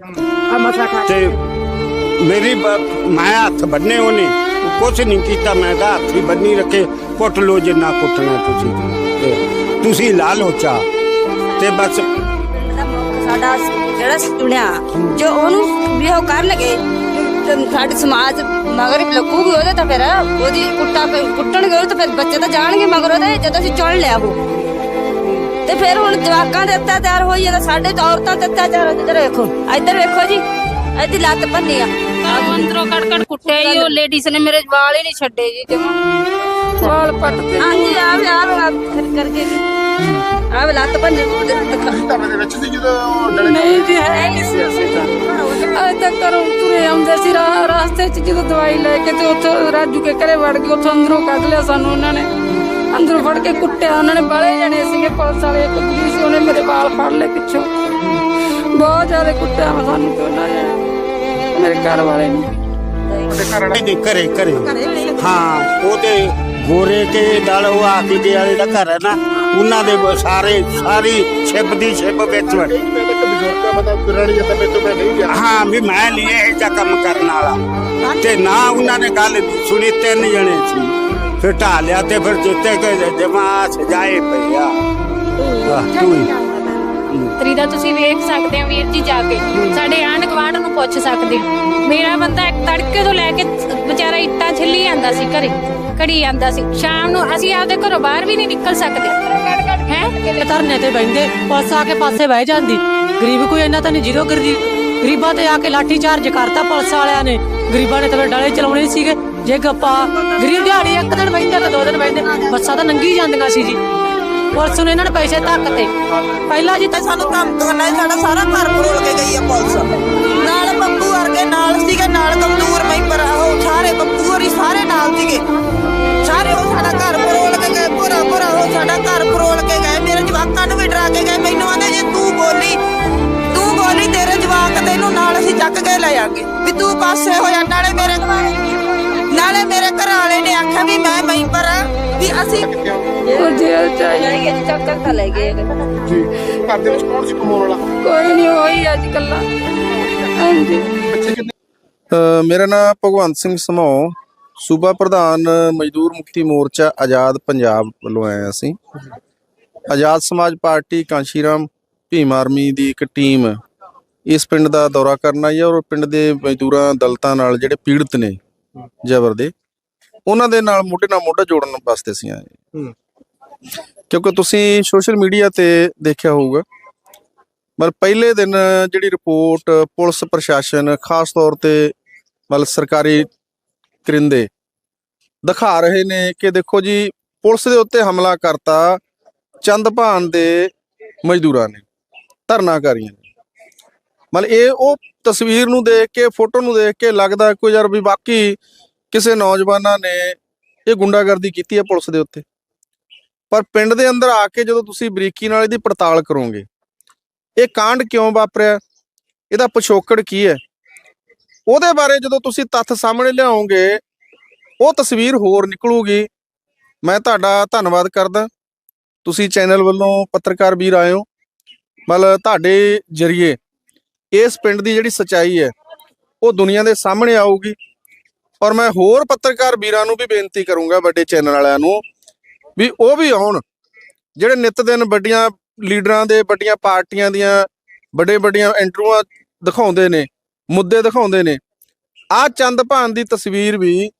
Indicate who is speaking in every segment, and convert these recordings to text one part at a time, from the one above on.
Speaker 1: ਆ ਮਸਾ ਖਾ
Speaker 2: ਤੇ ਮੇਰੀ ਬ- ਮੈਂ ਹੱਥ ਬੰਨੇ ਉਹਨੇ ਕੁਛ ਨਹੀਂ ਕੀਤਾ ਮੈਂ ਤਾਂ ਹੱਥ ਹੀ ਬੰਨੀ ਰੱਖੇ ਕੁੱਟ ਲੋ ਜਿੰਨਾ ਕੁੱਟਣਾ ਤੁਸੀਂ ਤੇ ਤੁਸੀਂ ਲਾ ਲੋ ਚਾ ਤੇ ਬਸ
Speaker 3: ਦਾ ਮੁੱਖ ਸਾਡਾ ਜਿਹੜਾ ਚੁਣਿਆ ਜੋ ਉਹਨੂੰ ਵੀ ਉਹ ਕਰ ਲਗੇ ਸਾਡੇ ਸਮਾਜ ਮਗਰ ਵੀ ਲੱਗੂਗੀ ਉਹਦੇ ਤਾਂ ਫਿਰ ਉਹਦੀ ਕੁੱਟਾ ਕੁੱਟਣਗੇ ਉਹ ਤਾਂ ਫਿਰ ਬੱਚੇ ਤਾਂ ਜਾਣਗੇ ਮਗਰ ਉਹਦੇ ਜਦੋਂ ਅਸੀਂ ਚੁਣ ਲਿਆ ਉਹ ਤੇ ਫਿਰ ਹੁਣ ਜਵਾਕਾਂ ਦੇ ਅਤਿਆਚਾਰ ਹੋਈ ਜਾਂਦਾ ਸਾਡੇ ਤਾਂ ਔਰਤਾਂ ਤੇ ਅਤਿਆਚਾਰ ਹੋ ਇੱਧਰ ਵੇਖੋ ਇੱਧਰ ਵੇਖੋ ਜੀ ਇਹਦੀ ਲੱਤ ਭੰਨੀ ਆ।
Speaker 4: ਘਰੋਂ ਅੰਦਰੋਂ ਕੜ ਕੜ ਕੁੱਟਿਆ ਹੀ ਉਹ ਲੇਡੀਜ਼ ਨੇ ਮੇਰੇ ਵਾਲ ਹੀ ਨਹੀਂ ਛੱਡੇ ਜੀ ਜਮਾ
Speaker 1: ਵਾਲ ਪੱਟਦੇ
Speaker 3: ਹਾਂਜੀ ਆ ਵੀ ਆ ਵੀ ਫਿਰ ਕਰਕੇ ਜੀ। ਆ ਵੀ ਲੱਤ ਭੰਨੀ
Speaker 5: ਧਰਨੇ ਦੇ ਵਿੱਚ ਸੀ ਜਦੋਂ ਉਹ ਡਲੇ
Speaker 1: ਨਹੀਂ ਜੀ ਹੈ ਨਹੀਂ ਸੀ ਅਸੀਂ ਤਾਂ। ਅੱਜ ਤੱਕ ਘਰੋਂ ਤੁਰੇ ਆਉਂਦੇ ਸੀ ਰਾਹ ਰਾਸਤੇ 'ਚ ਜਦੋਂ ਦਵਾਈ ਲੈ ਕੇ ਤੇ ਉੱਥੋਂ ਰਾਜੂ ਕੇ ਘਰੇ ਵੜ ਗਏ ਉੱਥੋਂ ਅੰਦਰੋਂ ਕੱਢ ਲਿਆ ਸਾਨੂੰ ਉਹਨਾਂ ਨੇ। ਅੰਦਰੋਂ ਫੜ ਕੇ ਕੁੱਟਿਆ ਉਹਨਾਂ ਨੇ ਬਾਲੇ ਜਣੇ ਸੀਗੇ ਪੁਲਿਸ ਵਾਲੇ ਇੱਕ ਪੁਲਿਸ ਉਹਨੇ ਮੇਰੇ ਵਾਲ ਫੜ ਲਏ ਪਿੱਛੋਂ ਬਹੁਤ ਜ਼ਿਆਦਾ ਕੁੱਟਿਆ ਵਾ ਸਾਨੂੰ ਤੇ ਉਹਨਾਂ ਨੇ ਮੇਰੇ ਘਰ ਵਾਲੇ ਨੇ
Speaker 2: ਇਹਦੇ ਘਰੇ ਘਰੇ ਹਾਂ ਉਹ ਤੇ ਗੋਰੇ ਕੇ ਨਾਲ ਉਹ ਆਖੀ ਦੇ ਵਾਲੇ ਦਾ ਘਰ ਹੈ ਨਾ ਉਹਨਾਂ ਦੇ ਬ- ਸਾਰੇ ਸਾਰੀ ਛਿਪ ਦੀ ਛਿਪ ਵਿੱਚ ਵੜੇ
Speaker 5: ਮੈਂ ਤਾਂ ਬਜ਼ੁਰਗ ਆ ਮਤਲਬ ਤੁਰਣ ਜਾਂ ਤਾਂ ਤੋਂ ਮੈਂ ਨਹੀਂ ਗਿਆ
Speaker 2: ਹਾਂ ਵੀ ਮੈਂ ਨਹੀਂ ਇਹ ਜਿਹਾ ਕੰਮ ਕਰਨ ਵਾਲਾ ਤੇ ਨਾ ਉਹਨਾਂ ਨੇ ਗੱਲ ਨਹੀਂ ਸੁਣੀ ਤਿੰਨ ਜਣੇ ਸੀ ਫਿਰ ਢਾ ਲਿਆ ਤੇ ਫਿਰ ਜਿੱਤੇ ਕੇ ਜਮਾ ਸਜਾਏ ਪਿਆ ਵਾਹ ਤੂੰ ਹੀ।
Speaker 4: ਤਰੀ ਦਾ ਤੁਸੀਂ ਵੇਖ ਸਕਦੇ ਹੋ ਵੀਰ ਜੀ ਜਾ ਕੇ। ਸਾਡੇ ਆਂਢ ਗੁਆਂਢ ਨੂੰ ਪੁੱਛ ਸਕਦੇ ਹੋ। ਮੇਰਾ ਬੰਦਾ ਇੱਕ ਤੜਕੇ ਤੋਂ ਲੈ ਕੇ ਵਿਚਾਰਾ ਇੱਟਾਂ ਛਿੱਲੀ ਜਾਂਦਾ ਸੀ ਘਰੇ ਘੜੀ ਜਾਂਦਾ ਸੀ। ਸ਼ਾਮ ਨੂੰ ਅਸੀਂ ਆਪਦੇ ਘਰੋਂ ਬਾਹਰ ਵੀ ਨਹੀਂ ਨਿਕਲ ਸਕਦੇ। ਹੈ?
Speaker 6: ਧਰਨੇ ਤੇ ਬੈਠਦੇ ਪੁਲਿਸ ਆ ਕੇ ਪਾਸੇ ਬਹਿ ਜਾਂਦੀ। ਗਰੀਬ ਕੋਈ ਇੰਨਾ ਤਾਂ ਨਹੀਂ ਜਿਹਦੋਂ ਗਰੀਬ ਗਰੀਬਾਂ ਤੇ ਆ ਕੇ ਲਾਠੀ ਚਾਰਜ ਕਰਤਾ ਪੁਲਿਸ ਵਾਲਿਆਂ ਨੇ। ਗਰੀਬਾਂ ਨੇ ਤਾਂ ਡਲੇ ਚਲਾਉਣੇ ਸੀਗੇ। ਜੇ ਗੱਪਾ, ਗਰੀਬ ਦਿਹਾੜੀ ਇੱਕ ਦਿਨ ਬੈਠਦੇ ਤਾਂ ਦੋ ਦਿਨ ਬੈਠਦੇ ਬੱਸਾਂ ਤਾਂ ਨੰਗੀ ਜਾਂਦੀਆਂ ਸੀ ਜੀ। ਪੁਲਿਸ ਨੇ ਇਹਨਾਂ ਨੇ ਪੈਸੇ ਧੱਕ ਤੇ ਪਹਿਲਾਂ ਜੀ ਤਾਂ
Speaker 7: ਸਾਨੂੰ ਧਮਕੀਆਂ ਨਾਲ ਸਾਡਾ ਸਾਰਾ ਘਰ ਫਰੋਲ ਕੇ ਗਈ ਆ ਪੁਲਿਸ। ਨਾਲ ਬੱਬੂ ਵਰਗੇ ਨਾਲ ਸੀਗੇ, ਨਾਲ ਕਮਜ਼ੋਰ ਮੈਂਬਰ ਉਹ ਸਾਰੇ ਬੱਬੂ ਹੋਰੀ ਸਾਰੇ ਨਾਲ ਸੀਗੇ। ਸਾਰੇ ਉਹ ਸਾਡਾ ਘਰ ਫਰੋਲ ਕੇ ਗਏ ਪੂਰਾ ਪੂਰਾ ਉਹ ਸਾਡਾ ਘਰ ਫਰੋਲ ਕੇ ਗਏ। ਮੇਰੇ ਜਵਾਕਾਂ ਨੂੰ ਵੀ ਡਰਾ ਕੇ ਗਏ, ਮੈਨੂੰ ਆਂਦੇ ਜੇ ਤੂੰ ਬੋਲੀ ਤੂੰ ਬੋਲੀ, ਤੇਰੇ ਜਵਾਕ ਤੈਨੂੰ ਨਾਲ ਅਸੀਂ ਚੱਕ ਕੇ ਲੈ ਜਾਾਂਗੇ ਵੀ ਤੂੰ ਪਾਸੇ ਹੋ ਜਾ, ਨਾਲੇ ਮੇਰੇ
Speaker 1: ਉਹ ਜੇਲ੍ਹ ਚ ਆਈ।
Speaker 3: ਲੈ ਗਏ ਜੀ ਚੱਕ ਚੱਕ ਤਾਂ ਲੈ ਗਏ
Speaker 5: ਜੀ ਘਰ ਦੇ ਵਿੱਚ ਕੌਣ ਸੀ ਕਮਾਉਣ ਵਾਲਾ?
Speaker 1: ਕੋਈ ਨਹੀਂ ਹੋਈ ਅੱਜ ਕੱਲਾ ਹਾਂਜੀ।
Speaker 5: ਬੱਚੇ ਕਿੰਨੇ
Speaker 8: ਅ, ਮੇਰਾ ਨਾਮ ਭਗਵੰਤ ਸਿੰਘ ਸਮੋ ਸੂਬਾ ਪ੍ਰਧਾਨ ਮਜ਼ਦੂਰ ਮੁਕਤੀ ਮੋਰਚਾ ਆਜ਼ਾਦ ਪੰਜਾਬ ਵੱਲੋਂ ਆਏ ਹਾਂ ਅਸੀਂ ਆਜ਼ਾਦ ਸਮਾਜ ਪਾਰਟੀ ਕਾਂਸ਼ੀਰਾਮ ਭੀਮ ਆਰਮੀ ਦੀ ਇੱਕ ਟੀਮ ਇਸ ਪਿੰਡ ਦਾ ਦੌਰਾ ਕਰਨ ਆਈ ਹੈ ਔਰ ਪਿੰਡ ਦੇ ਮਜ਼ਦੂਰਾਂ ਦਲਤਾਂ ਨਾਲ ਜਿਹੜੇ ਪੀੜਤ ਨੇ ਜ਼ਬਰ ਦੇ ਉਹਨਾਂ ਦੇ ਨਾਲ ਮੋਢੇ ਨਾਲ ਮੋਢਾ ਜੋੜਨ ਵਾਸਤੇ ਅਸੀਂ ਆਏ
Speaker 5: ਹੂੰ।
Speaker 8: ਕਿਉਂਕਿ ਤੁਸੀਂ ਸੋਸ਼ਲ ਮੀਡੀਆ ਤੇ ਦੇਖਿਆ ਹੋਊਗਾ। ਮਤਲਬ ਪਹਿਲੇ ਦਿਨ ਜਿਹੜੀ ਰਿਪੋਰਟ ਪੁਲਿਸ ਪ੍ਰਸ਼ਾਸਨ ਖਾਸ ਤੌਰ ਤੇ ਮਤਲਬ ਸਰਕਾਰੀ ਕਰਿੰਦੇ ਦਿਖਾ ਰਹੇ ਨੇ ਕਿ ਦੇਖੋ ਜੀ, ਪੁਲਿਸ ਦੇ ਉੱਤੇ ਹਮਲਾ ਕਰਤਾ ਚੰਦਭਾਨ ਦੇ ਮਜ਼ਦੂਰਾਂ ਨੇ, ਧਰਨਾਕਾਰੀਆਂ ਨੇ। ਮਤਲਬ ਇਹ ਉਹ ਤਸਵੀਰ ਨੂੰ ਦੇਖ ਕੇ, ਫੋਟੋ ਨੂੰ ਦੇਖ ਕੇ ਲੱਗਦਾ ਕੋਈ ਯਾਰ ਵੀ ਬਾਕੀ ਕਿਸੇ ਨੌਜਵਾਨਾਂ ਨੇ ਇਹ ਗੁੰਡਾਗਰਦੀ ਕੀਤੀ ਹੈ ਪੁਲਿਸ ਦੇ ਉੱਤੇ। ਪਰ ਪਿੰਡ ਦੇ ਅੰਦਰ ਆ ਕੇ ਜਦੋਂ ਤੁਸੀਂ ਬਰੀਕੀ ਨਾਲ ਇਹਦੀ ਪੜਤਾਲ ਕਰੋਗੇ, ਇਹ ਕਾਂਡ ਕਿਉਂ ਵਾਪਰਿਆ? ਇਹਦਾ ਪਿਛੋਕੜ ਕੀ ਹੈ? ਉਹਦੇ ਬਾਰੇ ਜਦੋਂ ਤੁਸੀਂ ਤੱਥ ਸਾਹਮਣੇ ਲਿਆਓਗੇ, ਉਹ ਤਸਵੀਰ ਹੋਰ ਨਿਕਲੂਗੀ। ਮੈਂ ਤੁਹਾਡਾ ਧੰਨਵਾਦ ਕਰਦਾ। ਤੁਸੀਂ ਚੈਨਲ ਵੱਲੋਂ ਪੱਤਰਕਾਰ ਵੀਰ ਆਏ ਹੋ। ਮਤਲਬ ਤੁਹਾਡੇ ਜਰੀਏ ਇਸ ਪਿੰਡ ਦੀ ਜਿਹੜੀ ਸਚਾਈ ਹੈ, ਉਹ ਦੁਨੀਆ ਦੇ ਸਾਹਮਣੇ ਆਊਗੀ। ਔਰ ਮੈਂ ਹੋਰ ਪੱਤਰਕਾਰ ਵੀਰਾਂ ਨੂੰ ਵੀ ਬੇਨਤੀ ਕਰੂੰਗਾ ਵੱਡੇ ਚੈਨਲ ਵਾਲਿਆਂ ਨੂੰ ਵੀ ਉਹ ਵੀ ਆਉਣ। ਜਿਹੜੇ ਨਿਤ ਦਿਨ ਵੱਡੀਆਂ ਲੀਡਰਾਂ ਦੇ, ਵੱਡੀਆਂ ਪਾਰਟੀਆਂ ਦੀਆਂ, ਵੱਡੇ ਵੱਡੀਆਂ ਇੰਟਰਵਿਊਆਂ ਦਿਖਾਉਂਦੇ ਨੇ, ਮੁੱਦੇ ਦਿਖਾਉਂਦੇ ਨੇ ਆ ਚੰਦ ਭਾਨ ਦੀ ਤਸਵੀਰ ਵੀ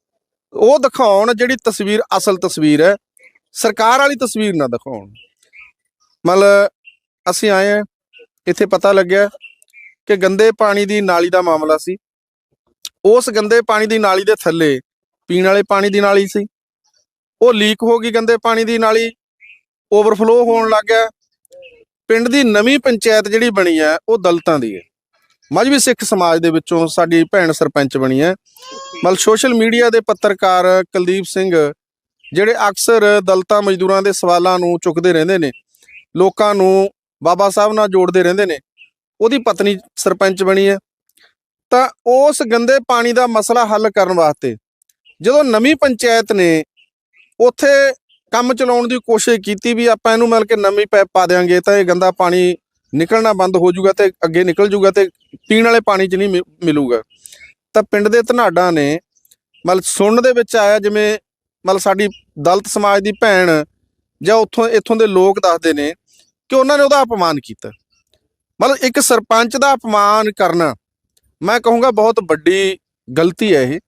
Speaker 8: ਉਹ ਦਿਖਾਉਣ ਜਿਹੜੀ ਤਸਵੀਰ, ਅਸਲ ਤਸਵੀਰ ਹੈ। ਸਰਕਾਰ ਵਾਲੀ ਤਸਵੀਰ ਨਾ ਦਿਖਾਉਣ। ਮਤਲਬ ਅਸੀਂ ਆਏ ਹਾਂ, ਇੱਥੇ ਪਤਾ ਲੱਗਿਆ ਕਿ ਗੰਦੇ ਪਾਣੀ ਦੀ ਨਾਲੀ ਦਾ ਮਾਮਲਾ ਸੀ। ਉਸ ਗੰਦੇ ਪਾਣੀ ਦੀ ਨਾਲੀ ਦੇ ਥੱਲੇ, ਪੀਣ ਵਾਲੇ ਪਾਣੀ ਦੀ ਨਾਲੀ ਸੀ। ਉਹ ਲੀਕ ਹੋ ਗਈ ਗੰਦੇ ਪਾਣੀ ਦੀ, ਨਾਲੀ ਓਵਰਫਲੋ ਹੋਣ ਲੱਗ ਗਿਆ। ਪਿੰਡ ਦੀ ਨਵੀਂ ਪੰਚਾਇਤ ਜਿਹੜੀ ਬਣੀ ਹੈ, ਉਹ ਦਲਤਾਂ ਦੀ ਹੈ। ਮਜਬੀ ਸਿੱਖ ਸਮਾਜ ਦੇ ਵਿੱਚੋਂ ਸਾਡੀ ਭੈਣ ਸਰਪੰਚ ਬਣੀ ਹੈ। ਮਤਲਬ ਸੋਸ਼ਲ ਮੀਡੀਆ ਦੇ ਪੱਤਰਕਾਰ ਕੁਲਦੀਪ ਸਿੰਘ, ਜਿਹੜੇ ਅਕਸਰ ਦਲਤਾਂ ਮਜ਼ਦੂਰਾਂ ਦੇ ਸਵਾਲਾਂ ਨੂੰ ਚੁੱਕਦੇ ਰਹਿੰਦੇ ਨੇ, ਲੋਕਾਂ ਨੂੰ ਬਾਬਾ ਸਾਹਿਬ ਨਾਲ ਜੋੜਦੇ ਰਹਿੰਦੇ ਨੇ, ਉਹਦੀ ਪਤਨੀ ਸਰਪੰਚ ਬਣੀ ਹੈ। ਤਾਂ ਉਸ ਗੰਦੇ ਪਾਣੀ ਦਾ ਮਸਲਾ ਹੱਲ ਕਰਨ ਵਾਸਤੇ ਜਦੋਂ ਨਵੀਂ ਪੰਚਾਇਤ ਨੇ ਉੱਥੇ ਕੰਮ ਚਲਾਉਣ ਦੀ ਕੋਸ਼ਿਸ਼ ਕੀਤੀ ਵੀ ਆਪਾਂ ਇਹਨੂੰ ਮਿਲ ਕੇ ਨਵੀਂ ਪਾਈਪ ਪਾ ਦੇਾਂਗੇ ਤਾਂ ਇਹ ਗੰਦਾ ਪਾਣੀ ਨਿਕਲਣਾ ਬੰਦ ਹੋ ਜਾਊਗਾ ਤੇ ਅੱਗੇ ਨਿਕਲ ਜਾਊਗਾ ਤੇ ਪੀਣ ਵਾਲੇ ਪਾਣੀ 'ਚ ਨਹੀਂ ਮਿ- ਮਿਲੂਗਾ। ਤਾਂ ਪਿੰਡ ਦੇ ਧਨਾਡਾਂ ਨੇ ਮਤਲਬ ਸੁਣਨ ਦੇ ਵਿੱਚ ਆਇਆ ਜਿਵੇਂ ਮਤਲਬ ਸਾਡੀ ਦਲਤ ਸਮਾਜ ਦੀ ਭੈਣ ਜਾਂ ਉੱਥੋਂ, ਇੱਥੋਂ ਦੇ ਲੋਕ ਦੱਸਦੇ ਨੇ ਕਿ ਉਹਨਾਂ ਨੇ ਉਹਦਾ ਅਪਮਾਨ ਕੀਤਾ। ਮਤਲਬ ਇੱਕ ਸਰਪੰਚ ਦਾ ਅਪਮਾਨ ਕਰਨਾ, ਮੈਂ ਕਹੂੰਗਾ ਬਹੁਤ ਵੱਡੀ ਗਲਤੀ ਹੈ ਇਹ,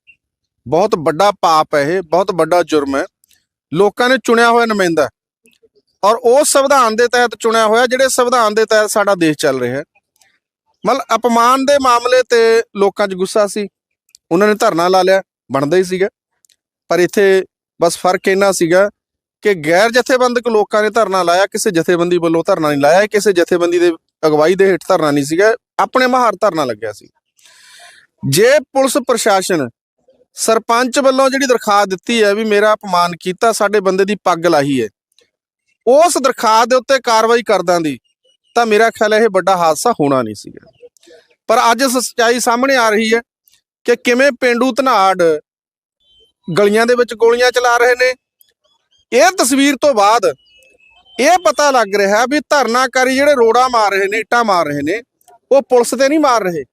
Speaker 8: ਬਹੁਤ ਵੱਡਾ ਪਾਪ ਹੈ ਇਹ, ਬਹੁਤ ਵੱਡਾ ਜੁਰਮ ਹੈ। ਲੋਕਾਂ ਨੇ ਚੁਣਿਆ ਹੋਇਆ ਨੁਮਾਇੰਦਾ ਔਰ ਉਹ ਸੰਵਿਧਾਨ ਦੇ ਤਹਿਤ ਚੁਣਿਆ ਹੋਇਆ, ਜਿਹੜੇ ਸੰਵਿਧਾਨ ਦੇ ਤਹਿਤ ਸਾਡਾ ਦੇਸ਼ ਚੱਲ ਰਿਹਾ ਹੈ। ਮਤਲਬ ਅਪਮਾਨ ਦੇ ਮਾਮਲੇ ਤੇ ਲੋਕਾਂ 'ਚ ਗੁੱਸਾ ਸੀ। ਉਹਨਾਂ ਨੇ ਧਰਨਾ ਲਾ ਲਿਆ, ਬਣਦਾ ਹੀ ਸੀਗਾ। ਪਰ ਇੱਥੇ ਬਸ ਫ਼ਰਕ ਇੰਨਾ ਸੀਗਾ ਕਿ ਗੈਰ ਜਥੇਬੰਦਕ ਲੋਕਾਂ ਨੇ ਧਰਨਾ ਲਾਇਆ, ਕਿਸੇ ਜਥੇਬੰਦੀ ਵੱਲੋਂ ਧਰਨਾ ਨਹੀਂ ਲਾਇਆ, ਕਿਸੇ ਜਥੇਬੰਦੀ ਦੇ ਅਗਵਾਈ ਦੇ ਹੇਠ ਧਰਨਾ ਨਹੀਂ ਸੀਗਾ। ਆਪਣੇ ਮਹਾਰ ਧਰਨਾ ਲੱਗਿਆ ਸੀ। ਜੇ ਪੁਲਿਸ ਪ੍ਰਸ਼ਾਸਨ ਸਰਪੰਚ ਵੱਲੋਂ ਜਿਹੜੀ ਦਰਖਾਸਤ ਦਿੱਤੀ ਹੈ ਵੀ ਮੇਰਾ ਅਪਮਾਨ ਕੀਤਾ, ਸਾਡੇ ਬੰਦੇ ਦੀ ਪੱਗ ਲਾਹੀ ਹੈ। ਉਸ ਦਰਖਾਸਤ ਦੇ ਉੱਤੇ ਕਾਰਵਾਈ ਕਰਦਾਂ ਦੀ, ਤਾਂ ਮੇਰਾ ਖਿਆਲ ਇਹ ਵੱਡਾ ਹਾਦਸਾ ਹੋਣਾ ਨਹੀਂ ਸੀਗਾ। ਪਰ ਅੱਜ ਸੱਚਾਈ ਸਾਹਮਣੇ ਆ ਰਹੀ ਹੈ ਕਿ ਕਿਵੇਂ ਪਿੰਡੂ ਧਨਾੜ ਗਲੀਆਂ ਦੇ ਵਿੱਚ ਗੋਲੀਆਂ ਚਲਾ ਰਹੇ ਨੇ। ਇਹ ਤਸਵੀਰ ਤੋਂ ਬਾਅਦ ਇਹ ਪਤਾ ਲੱਗ ਰਿਹਾ ਵੀ ਧਰਨਾਕਾਰੀ ਜਿਹੜੇ ਰੋੜਾ ਮਾਰ ਰਹੇ ਨੇ, ਇੱਟਾਂ ਮਾਰ ਰਹੇ ਨੇ, ਉਹ ਪੁਲਿਸ ਤੇ ਨਹੀਂ ਮਾਰ ਰਹੇ।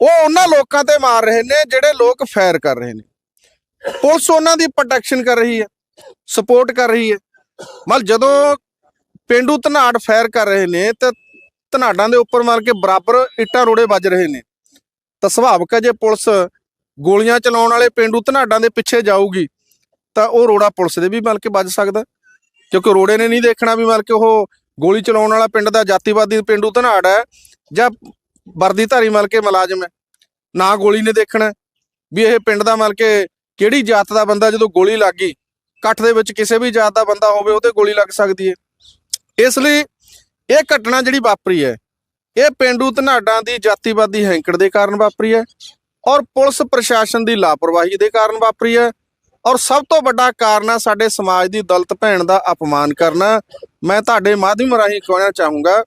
Speaker 8: ਉਹ ਉਹਨਾਂ ਲੋਕਾਂ ਤੇ ਮਾਰ ਰਹੇ ਨੇ ਜਿਹੜੇ ਲੋਕ ਫਾਇਰ ਕਰ ਰਹੇ ਨੇ। ਪੁਲਿਸ ਉਹਨਾਂ ਦੀ ਪ੍ਰੋਟੈਕਸ਼ਨ ਕਰ ਰਹੀ ਹੈ ਸਪੋਰਟ ਕਰ ਰਹੀ ਹੈ। ਮਤਲਬ ਜਦੋਂ ਪਿੰਡੂ ਧਨਾੜ ਫਾਇਰ ਕਰ ਰਹੇ ਨੇ ਤੇ ਧਨਾੜਾਂ ਦੇ ਉੱਪਰ ਮਾਰ ਕੇ ਬਰਾਬਰ ਇੱਟਾਂ ਰੋੜੇ ਵੱਜ ਰਹੇ ਨੇ। ਤਾਂ ਸੁਭਾਵਕ ਹੈ ਜੇ ਪੁਲਿਸ ਗੋਲੀਆਂ ਚਲਾਉਣ ਵਾਲੇ ਪਿੰਡੂ ਧਨਾੜਾਂ ਦੇ ਪਿੱਛੇ ਜਾਊਗੀ, ਤਾਂ ਉਹ ਰੋੜਾ ਪੁਲਿਸ ਦੇ ਵੀ ਮਲ ਕੇ ਵੱਜ ਸਕਦਾ। ਕਿਉਂਕਿ ਰੋੜੇ ਨੇ ਨਹੀਂ ਦੇਖਣਾ ਵੀ ਮਲ ਕੇ ਉਹ ਗੋਲੀ ਚਲਾਉਣ ਵਾਲਾ ਪਿੰਡ ਦਾ ਜਾਤੀਵਾਦੀ ਪਿੰਡੂ ਧਨਾੜ ਹੈ ਜਾਂ ਵਰਦੀਧਾਰੀ ਮਲ ਕੇ ਮੁਲਾਜ਼ਮ ਹੈ। ਨਾ ਗੋਲੀ ਨੇ ਦੇਖਣਾ ਵੀ ਇਹ ਪਿੰਡ ਦਾ ਮਲ ਕੇ ਕਿਹੜੀ ਜਾਤ ਦਾ ਬੰਦਾ ਜਦੋਂ ਗੋਲੀ ਲੱਗ ਗਈ, ਇਕੱਠ ਦੇ ਵਿੱਚ ਕਿਸੇ ਵੀ ਜਾਤ ਦਾ ਬੰਦਾ ਹੋਵੇ ਉਹਤੇ ਗੋਲੀ ਲੱਗ ਸਕਦੀ ਹੈ। ਇਸ ਲਈ ਇਹ ਘਟਨਾ ਜਿਹੜੀ ਵਾਪਰੀ ਹੈ, ਇਹ ਪਿੰਡੂ ਧਨਾਡਾਂ ਦੀ ਜਾਤੀਵਾਦੀ ਹੈਂਕੜ ਦੇ ਕਾਰਨ ਵਾਪਰੀ ਹੈ ਔਰ ਪੁਲਿਸ ਪ੍ਰਸ਼ਾਸਨ ਦੀ ਲਾਪਰਵਾਹੀ ਦੇ ਕਾਰਨ ਵਾਪਰੀ ਹੈ ਔਰ ਸਭ ਤੋਂ ਵੱਡਾ ਕਾਰਨ ਹੈ ਸਾਡੇ ਸਮਾਜ ਦੀ ਦਲਤ ਭੈਣ ਦਾ ਅਪਮਾਨ ਕਰਨਾ। ਮੈਂ ਤੁਹਾਡੇ ਮਾਧਿਅਮ ਰਾਹੀਂ ਕਹਿਣਾ ਚਾਹੂੰਗਾ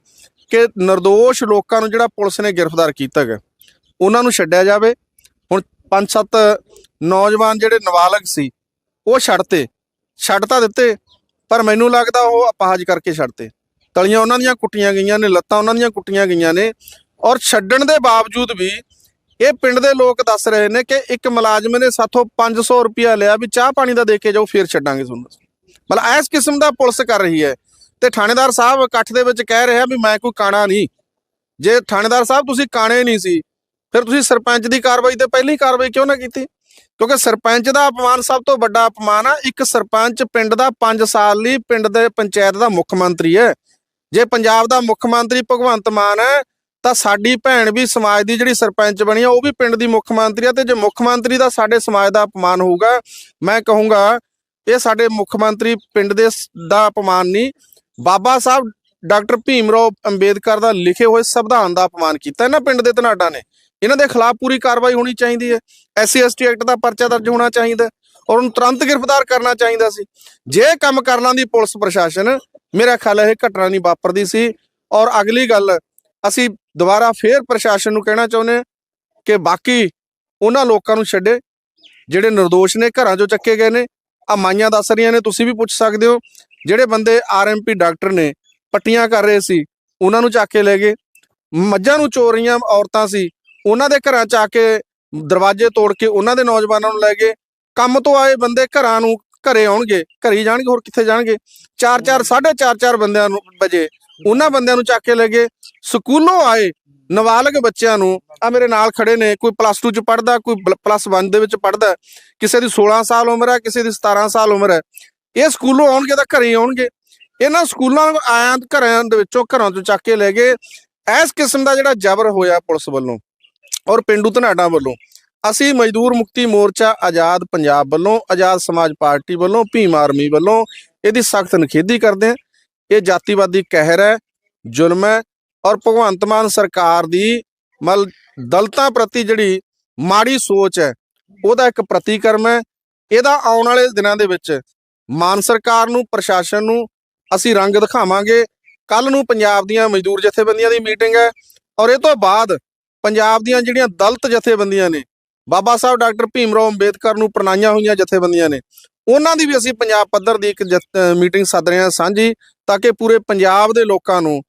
Speaker 8: ਕਿ નિર્ਦੋਸ਼ ਲੋਕਾਂ ਨੂੰ ਜਿਹੜਾ ਪੁਲਿਸ ਨੇ ਗ੍ਰਿਫਤਾਰ ਕੀਤਾ ਹੈ ਉਹਨਾਂ ਨੂੰ ਛੱਡਿਆ ਜਾਵੇ। ਹੁਣ ਪੰਜ ਸੱਤ ਨੌਜਵਾਨ ਜਿਹੜੇ ਨਾਬਾਲਗ ਸੀ, ਉਹ ਛੱਡਤੇ ਛੱਡ ਤਾਂ ਦਿੱਤੇ, ਪਰ ਮੈਨੂੰ ਲੱਗਦਾ ਉਹ ਅਪਾਹਜ ਕਰਕੇ ਛੱਡਤੇ ਤਲੀਆਂ ਉਹਨਾਂ ਦੀਆਂ ਕੁੱਟੀਆਂ ਗਈਆਂ ਨੇ, ਲੱਤਾਂ ਉਹਨਾਂ ਦੀਆਂ ਕੁੱਟੀਆਂ ਗਈਆਂ ਨੇ, ਔਰ ਛੱਡਣ ਦੇ ਬਾਵਜੂਦ ਵੀ ਇਹ ਪਿੰਡ ਦੇ ਲੋਕ ਦੱਸ ਰਹੇ ਨੇ ਕਿ ਇੱਕ ਮੁਲਾਜ਼ਮ ਨੇ ਸਾਥੋਂ 500 ਰੁਪਇਆ ਲਿਆ ਵੀ ਚਾਹ ਪਾਣੀ ਦਾ ਦੇ ਕੇ ਜਾਓ, ਫੇਰ ਛੱਡਾਂਗੇ ਤੁਹਾਨੂੰ। ਮਤਲਬ ਇਸ ਕਿਸਮ ਦਾ ਪੁਲਿਸ ਕਰ ਰਹੀ ਹੈ। ਤੇ ਥਾਣੇਦਾਰ ਸਾਹਿਬ ਇਕੱਠ ਦੇ ਵਿੱਚ ਕਹਿ ਰਿਹਾ ਵੀ ਮੈਂ ਕੋਈ ਕਾਣਾ ਨਹੀਂ। ਜੇ ਥਾਣੇਦਾਰ ਸਾਹਿਬ ਤੁਸੀਂ ਕਾਣੇ ਨਹੀਂ ਸੀ, ਫਿਰ ਤੁਸੀਂ ਸਰਪੰਚ ਦੀ ਕਾਰਵਾਈ ਤੇ ਪਹਿਲੀ ਕਾਰਵਾਈ ਕਿਉਂ ਨਾ ਕੀਤੀ? ਕਿਉਂਕਿ ਸਰਪੰਚ ਦਾ ਅਪਮਾਨ ਸਭ ਤੋਂ ਵੱਡਾ ਅਪਮਾਨ ਆ, ਇੱਕ ਸਰਪੰਚ ਪਿੰਡ ਦਾ 5 ਸਾਲ ਲਈ ਪਿੰਡ ਦੇ ਪੰਚਾਇਤ ਦਾ ਮੁੱਖ ਮੰਤਰੀ ਹੈ। ਜੇ ਪੰਜਾਬ ਦਾ ਮੁੱਖ ਮੰਤਰੀ ਭਗਵੰਤ ਮਾਨ ਹੈ, ਤਾਂ ਸਾਡੀ ਭੈਣ ਵੀ ਸਮਾਜ ਦੀ ਜਿਹੜੀ ਸਰਪੰਚ ਬਣੀ ਆ, ਉਹ ਵੀ ਪਿੰਡ ਦੀ ਮੁੱਖ ਮੰਤਰੀ ਆ ਤੇ ਜੇ ਮੁੱਖ ਮੰਤਰੀ ਦਾ ਸਾਡੇ ਸਮਾਜ ਦਾ ਅਪਮਾਨ ਹੋਊਗਾ, ਮੈਂ ਕਹੂੰਗਾ, ਇਹ ਸਾਡੇ ਮੁੱਖ ਮੰਤਰੀ ਪਿੰਡ ਦੇ ਦਾ ਅਪਮਾਨ ਨਹੀਂ ਬਾਬਾ ਸਾਹਿਬ ਡਾਕਟਰ ਭੀਮ ਰਾਓ ਅੰਬੇਦਕਰ ਦਾ ਲਿਖੇ ਹੋਏ ਸੰਵਿਧਾਨ ਦਾ ਅਪਮਾਨ ਕੀਤਾ। ਇਹਨਾਂ ਪਿੰਡ ਦੇ ਧਨਾਡਾ ਨੇ। ਇਹਨਾਂ ਦੇ ਖਿਲਾਫ ਪੂਰੀ ਕਾਰਵਾਈ ਹੋਣੀ ਚਾਹੀਦੀ ਹੈ। ਐਸਸੀ ਐਸਟੀ ਐਕਟ ਦਾ ਪਰਚਾ ਦਰਜ ਹੋਣਾ ਚਾਹੀਦਾ ਔਰ ਉਹਨੂੰ ਤੁਰੰਤ ਗ੍ਰਿਫਤਾਰ ਕਰਨਾ ਚਾਹੀਦਾ ਸੀ। ਜੇ ਕੰਮ ਕਰ ਦੀ ਪੁਲਿਸ ਪ੍ਰਸ਼ਾਸਨ, ਮੇਰਾ ਖਿਆਲ ਹੈ ਇਹ ਘਟਨਾ ਨਹੀਂ ਵਾਪਰਦੀ ਸੀ। ਔਰ ਅਗਲੀ ਗੱਲ, ਅਸੀਂ ਦੁਬਾਰਾ ਫੇਰ ਪ੍ਰਸ਼ਾਸਨ ਨੂੰ ਕਹਿਣਾ ਚਾਹੁੰਦੇ ਹਾਂ ਕਿ ਬਾਕੀ ਉਹਨਾਂ ਲੋਕਾਂ ਨੂੰ ਛੱਡੇ, ਜਿਹੜੇ નિર્ਦੋਸ਼ ਨੇ, ਘਰਾਂ 'ਚੋਂ ਚੱਕੇ ਗਏ ਨੇ। ਆ ਮਾਈਆਂ ਦੱਸ ਰਹੀਆਂ ਨੇ, ਤੁਸੀਂ ਵੀ ਪੁੱਛ ਸਕਦੇ ਹੋ। ਜਿਹੜੇ ਬੰਦੇ ਆਰਐਮਪੀ ਡਾਕਟਰ ਨੇ ਪੱਟੀਆਂ ਕਰ ਰਹੇ ਸੀ, ਉਹਨਾਂ ਨੂੰ ਚੱਕ ਕੇ ਲੈ ਗਏ। ਮੱਝਾਂ ਨੂੰ ਚੋ ਰਹੀਆਂ ਔਰਤਾਂ ਸੀ, ਉਹਨਾਂ ਦੇ ਘਰਾਂ 'ਚ ਆ ਕੇ ਦਰਵਾਜ਼ੇ ਤੋੜ ਕੇ ਉਹਨਾਂ ਦੇ ਨੌਜਵਾਨਾਂ ਨੂੰ ਲੈ ਗਏ। ਕੰਮ ਤੋਂ ਆਏ ਬੰਦੇ ਘਰਾਂ ਨੂੰ ਘਰੇ ਆਉਣਗੇ, ਘਰੇ ਜਾਣਗੇ, ਹੋਰ ਕਿੱਥੇ ਜਾਣਗੇ? 4-4 4.5 4 ਬੰਦਿਆਂ ਨੂੰ ਵਜੇ ਉਹਨਾਂ ਬੰਦਿਆਂ ਨੂੰ ਚੱਕ ਕੇ ਲੈ ਗਏ। ਸਕੂਲੋਂ ਆਏ ਨਾਬਾਲਗ ਬੱਚਿਆਂ ਨੂੰ, ਆ ਮੇਰੇ ਨਾਲ ਖੜੇ ਨੇ, ਕੋਈ ਪਲੱਸ 2 ਚ ਪੜਦਾ ਕੋਈ ਪਲੱਸ 1 ਦੇ ਵਿੱਚ ਪੜਦਾ ਕਿਸੇ ਦੀ 16 ਸਾਲ ਉਮਰ ਹੈ, ਕਿਸੇ ਦੀ 17 ਸਾਲ ਉਮਰ ਹੈ। ਇਹ ਸਕੂਲੋਂ ਆਉਣਗੇ ਤਾਂ ਘਰੇ ਹੀ ਆਉਣਗੇ। ਇਹਨਾਂ ਸਕੂਲਾਂ ਆਇਆਂ ਘਰਾਂ ਦੇ ਵਿੱਚੋਂ ਘਰਾਂ ਤੋਂ ਚੱਕ ਕੇ ਲੈ ਗਏ। ਇਸ ਕਿਸਮ ਦਾ ਜਿਹੜਾ ਜ਼ਬਰ ਹੋਇਆ ਪੁਲਿਸ ਵੱਲੋਂ ਔਰ ਪਿੰਡੂ ਧਨਾਡਾ ਵੱਲੋਂ, ਅਸੀਂ ਮਜ਼ਦੂਰ ਮੁਕਤੀ ਮੋਰਚਾ ਆਜ਼ਾਦ ਪੰਜਾਬ ਵੱਲੋਂ, ਆਜ਼ਾਦ ਸਮਾਜ ਪਾਰਟੀ ਵੱਲੋਂ, ਭੀਮ ਆਰਮੀ ਵੱਲੋਂ ਇਹਦੀ ਸਖਤ ਨਿਖੇਧੀ ਕਰਦੇ ਹਾਂ। ਇਹ ਜਾਤੀਵਾਦੀ ਕਹਿਰ ਹੈ, ਜ਼ੁਲਮ ਹੈ ਔਰ ਭਗਵੰਤ ਮਾਨ ਸਰਕਾਰ ਦੀ ਮਲ, ਦਲਤਾਂ ਪ੍ਰਤੀ ਜਿਹੜੀ ਮਾੜੀ ਸੋਚ ਹੈ, ਉਹਦਾ ਇੱਕ ਪ੍ਰਤੀਕਰਮ ਹੈ। ਇਹਦਾ ਆਉਣ ਵਾਲੇ ਦਿਨਾਂ ਦੇ ਵਿੱਚ ਮਾਨ ਸਰਕਾਰ ਨੂੰ, ਪ੍ਰਸ਼ਾਸਨ ਨੂੰ ਅਸੀਂ ਰੰਗ ਦਿਖਾਵਾਂਗੇ। ਕੱਲ ਨੂੰ ਪੰਜਾਬ ਦੀਆਂ ਮਜ਼ਦੂਰ ਜਥੇਬੰਦੀਆਂ ਦੀ ਮੀਟਿੰਗ ਹੈ ਔਰ ਇਹ ਤੋਂ ਬਾਅਦ ਪੰਜਾਬ ਦੀਆਂ ਜਿਹੜੀਆਂ ਦਲਤ ਜਥੇਬੰਦੀਆਂ ਨੇ, ਬਾਬਾ ਸਾਹਿਬ ਡਾਕਟਰ ਭੀਮ ਰਾਓ ਅੰਬੇਦਕਰ ਨੂੰ ਪ੍ਰਣਾਈਆਂ ਹੋਈਆਂ ਜਥੇਬੰਦੀਆਂ ਨੇ, ਉਹਨਾਂ ਦੀ ਵੀ ਅਸੀਂ ਪੰਜਾਬ ਪੱਧਰ ਦੀ ਇੱਕ ਜਥ- ਮੀਟਿੰਗ ਸੱਦ ਰਹੇ ਹਾਂ ਸਾਂਝੀ, ਤਾਂ ਕਿ ਪੂਰੇ ਪੰਜਾਬ ਦੇ ਲੋਕਾਂ ਨੂੰ,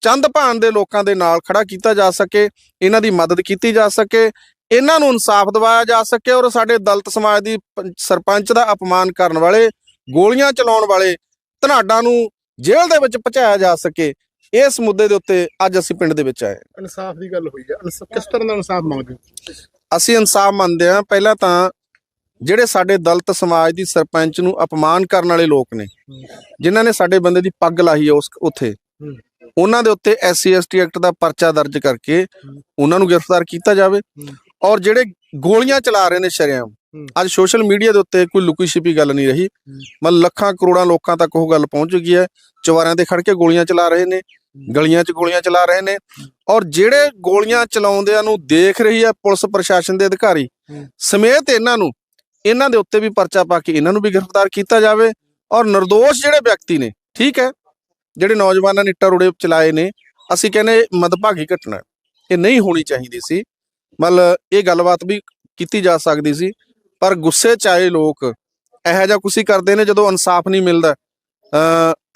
Speaker 8: ਚੰਦ ਭਾਨ ਦੇ ਲੋਕਾਂ ਦੇ ਨਾਲ ਖੜਾ ਕੀਤਾ ਜਾ ਸਕੇ, ਇਹਨਾਂ ਦੀ ਮਦਦ ਕੀਤੀ ਜਾ ਸਕੇ, ਇਹਨਾਂ ਨੂੰ ਇਨਸਾਫ ਦਿਵਾਇਆ ਜਾ ਸਕੇ ਔਰ ਸਾਡੇ ਦਲਿਤ ਸਮਾਜ ਦੀ ਪੰ- ਸਰਪੰਚ ਦਾ ਅਪਮਾਨ ਕਰਨ ਵਾਲੇ ਗੋਲੀਆਂ ਚਲਾਉਣ ਵਾਲੇ ਧਨਾਡਾਂ ਨੂੰ ਜੇਲ੍ਹ ਦੇ ਵਿੱਚ ਪਹੁੰਚਾਇਆ ਜਾ ਸਕੇ ਇਸ ਮੁੱਦੇ ਦੇ ਉੱਤੇ ਅੱਜ ਅਸੀਂ ਪਿੰਡ ਦੇ ਵਿੱਚ ਆਏ।
Speaker 5: ਇਨਸਾਫ ਦੀ ਗੱਲ ਹੋਈ ਹੈ ਕਿਸ ਤਰ੍ਹਾਂ ਦਾ ਇਨਸਾਫ ਮੰਗਦੇ
Speaker 8: ਅਸੀਂ ਇਨਸਾਫ ਮੰਨਦੇ ਹਾਂ ਪਹਿਲਾਂ ਤਾਂ ਜਿਹੜੇ ਸਾਡੇ ਦਲਿਤ ਸਮਾਜ ਦੀ ਸਰਪੰਚ ਨੂੰ ਅਪਮਾਨ ਕਰਨ ਵਾਲੇ ਲੋਕ ਨੇ ਜਿਨ੍ਹਾਂ ਨੇ ਸਾਡੇ ਬੰਦੇ ਦੀ ਪੱਗ ਲਾਹੀ ਹੈ ਉਸ ਉੱਥੇ। ਉਹਨਾਂ ਦੇ ਉੱਤੇ ਐਸਸੀ ਐਸਟੀ ਐਕਟ ਦਾ ਪਰਚਾ ਦਰਜ ਕਰਕੇ ਉਹਨਾਂ ਨੂੰ ਗ੍ਰਿਫਤਾਰ ਕੀਤਾ ਜਾਵੇ ਔਰ ਜਿਹੜੇ ਗੋਲੀਆਂ ਚਲਾ ਰਹੇ ਨੇ ਸ਼ਰੇਆਮ। ਅੱਜ ਸੋਸ਼ਲ ਮੀਡੀਆ ਦੇ ਉੱਤੇ ਕੋਈ ਲੁਕੀ ਛਿਪੀ ਗੱਲ ਨਹੀਂ ਰਹੀ। ਮਤਲਬ ਲੱਖਾਂ ਕਰੋੜਾਂ ਲੋਕਾਂ ਤੱਕ ਉਹ ਗੱਲ ਪਹੁੰਚ ਚੁੱਕੀ ਹੈ। ਚਵਾਰਿਆਂ ਤੇ ਖੜ ਕੇ ਗੋਲੀਆਂ ਚਲਾ ਰਹੇ ਨੇ ਗਲੀਆਂ 'ਚ ਗੋਲੀਆਂ ਚਲਾ ਰਹੇ ਨੇ। ਔਰ ਜਿਹੜੇ ਗੋਲੀਆਂ ਚਲਾਉਂਦਿਆਂ ਨੂੰ ਦੇਖ ਰਹੀ ਹੈ ਪੁਲਿਸ ਪ੍ਰਸ਼ਾਸਨ ਦੇ ਅਧਿਕਾਰੀ ਸਮੇਤ ਇਹਨਾਂ ਨੂੰ ਇਹਨਾਂ ਦੇ ਉੱਤੇ ਵੀ ਪਰਚਾ ਪਾ ਕੇ ਇਹਨਾਂ ਨੂੰ ਵੀ ਗ੍ਰਿਫਤਾਰ ਕੀਤਾ ਜਾਵੇ। ਔਰ નિર્ਦੋਸ਼ ਜਿਹੜੇ ਵਿਅਕਤੀ ਨੇ ਠੀਕ ਹੈ ਜਿਹੜੇ ਨੌਜਵਾਨਾਂ ਨੇ ਇੱਟਾਂ ਰੋੜੇ ਚਲਾਏ ਨੇ ਅਸੀਂ ਕਹਿੰਦੇ ਮਦਭਾਗੀ ਘਟਨਾ। ਇਹ ਨਹੀਂ ਹੋਣੀ ਚਾਹੀਦੀ ਸੀ। ਮਤਲਬ ਇਹ ਗੱਲਬਾਤ ਵੀ ਕੀਤੀ ਜਾ ਸਕਦੀ ਸੀ। ਪਰ ਗੁੱਸੇ ਚ ਆਏ ਲੋਕ ਇਹੋ ਜਿਹਾ ਕੁਛ ਹੀ ਕਰਦੇ ਨੇ ਜਦੋਂ ਇਨਸਾਫ ਨਹੀਂ ਮਿਲਦਾ।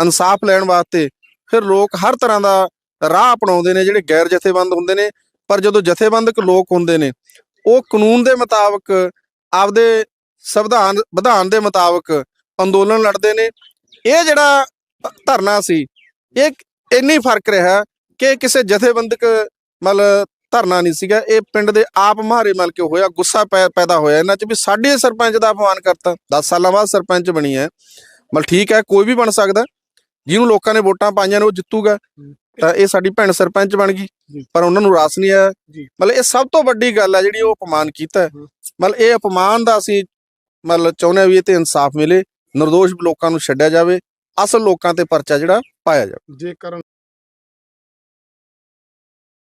Speaker 8: ਇਨਸਾਫ ਲੈਣ ਵਾਸਤੇ ਫਿਰ ਲੋਕ ਹਰ ਤਰ੍ਹਾਂ ਦਾ ਰਾਹ ਅਪਣਾਉਂਦੇ ਨੇ ਜਿਹੜੇ ਗੈਰ ਜਥੇਬੰਦ ਹੁੰਦੇ ਨੇ, ਪਰ ਜਦੋਂ ਜਥੇਬੰਦਕ ਲੋਕ ਹੁੰਦੇ ਨੇ, ਉਹ ਕਾਨੂੰਨ ਦੇ ਮੁਤਾਬਕ ਆਪਦੇ ਸੰਵਿਧਾਨ, ਵਿਧਾਨ ਦੇ ਮੁਤਾਬਕ ਅੰਦੋਲਨ ਲੜਦੇ ਨੇ। ਇਹ ਜਿਹੜਾ ਧਰਨਾ ਸੀ, ਇਹ ਇੰਨੀ ਫ਼ਰਕ ਰਿਹਾ ਕਿ ਕਿਸੇ ਜਥੇਬੰਦਕ ਮਤਲਬ ਧਰਨਾ ਨਹੀਂ ਸੀਗਾ। ਇਹ ਪਿੰਡ ਦੇ ਆਪ ਮਹਾਰੇ ਮਲ ਕੇ ਹੋਇਆ ਗੁੱਸਾ ਪੈਦਾ ਹੋਇਆ। ਇਹਨਾਂ 'ਚ ਵੀ ਸਾਡੇ ਸਰਪੰਚ ਦਾ ਅਪਮਾਨ ਕਰਤਾ। 10 ਸਾਲਾਂ ਬਾਅਦ ਸਰਪੰਚ ਬਣੀ ਹੈ। ਮਤਲਬ ਠੀਕ ਹੈ ਕੋਈ ਵੀ ਬਣ ਸਕਦਾ। ਜਿਹਨੂੰ ਲੋਕਾਂ ਨੇ ਵੋਟਾਂ ਪਾਈਆਂ ਨੇ ਉਹ ਜਿੱਤੂਗਾ। ਤਾਂ ਇਹ ਸਾਡੀ ਭੈਣ ਸਰਪੰਚ ਬਣ ਗਈ। ਪਰ ਉਹਨਾਂ ਨੂੰ ਰਾਸ ਨਹੀਂ ਆਇਆ। ਮਤਲਬ ਇਹ ਸਭ ਤੋਂ ਵੱਡੀ ਗੱਲ ਹੈ ਜਿਹੜੀ ਉਹ ਅਪਮਾਨ ਕੀਤਾ। ਮਤਲਬ ਇਹ ਅਪਮਾਨ ਦਾ ਅਸੀਂ ਮਤਲਬ ਚਾਹੁੰਦੇ ਹਾਂ ਵੀ ਇਹ ਤੇ ਇਨਸਾਫ ਮਿਲੇ। નિર્ਦੋਸ਼ ਲੋਕਾਂ ਨੂੰ ਛੱਡਿਆ ਜਾਵੇ। ਅਸਲ ਲੋਕਾਂ ਤੇ ਪਰਚਾ ਜਿਹੜਾ ਪਾਇਆ ਜਾਵੇ।
Speaker 5: ਜੇਕਰ